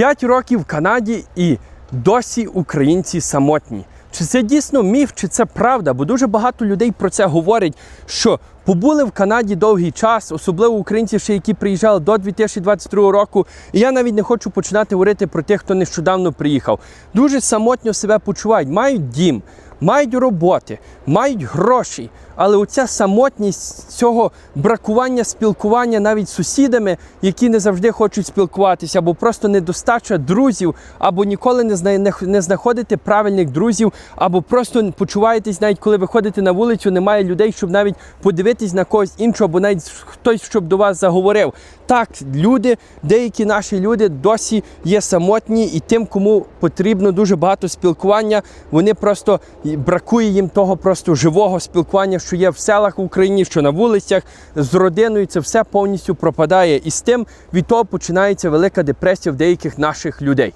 П'ять років в Канаді і досі українці самотні. Чи це дійсно міф, чи це правда? Бо дуже багато людей про це говорять, що побули в Канаді довгий час, особливо українці, ще які приїжджали до 2022 року. І я навіть не хочу починати говорити про тих, хто нещодавно приїхав. Дуже самотньо себе почувають, мають дім, мають роботи, мають гроші. Але оця самотність цього бракування спілкування навіть з сусідами, які не завжди хочуть спілкуватися, або просто недостача друзів, або ніколи не, не, знаходите правильних друзів, або просто почуваєтесь, навіть коли виходите на вулицю, немає людей, щоб навіть подивитись на когось іншого, або навіть хтось, щоб до вас заговорив. Так, люди, деякі наші люди досі є самотні, і тим, кому потрібно дуже багато спілкування, вони просто бракує їм того просто живого спілкування, що є в селах в Україні, що на вулицях з родиною. Це все повністю пропадає. І з тим від того починається велика депресія в деяких наших людей.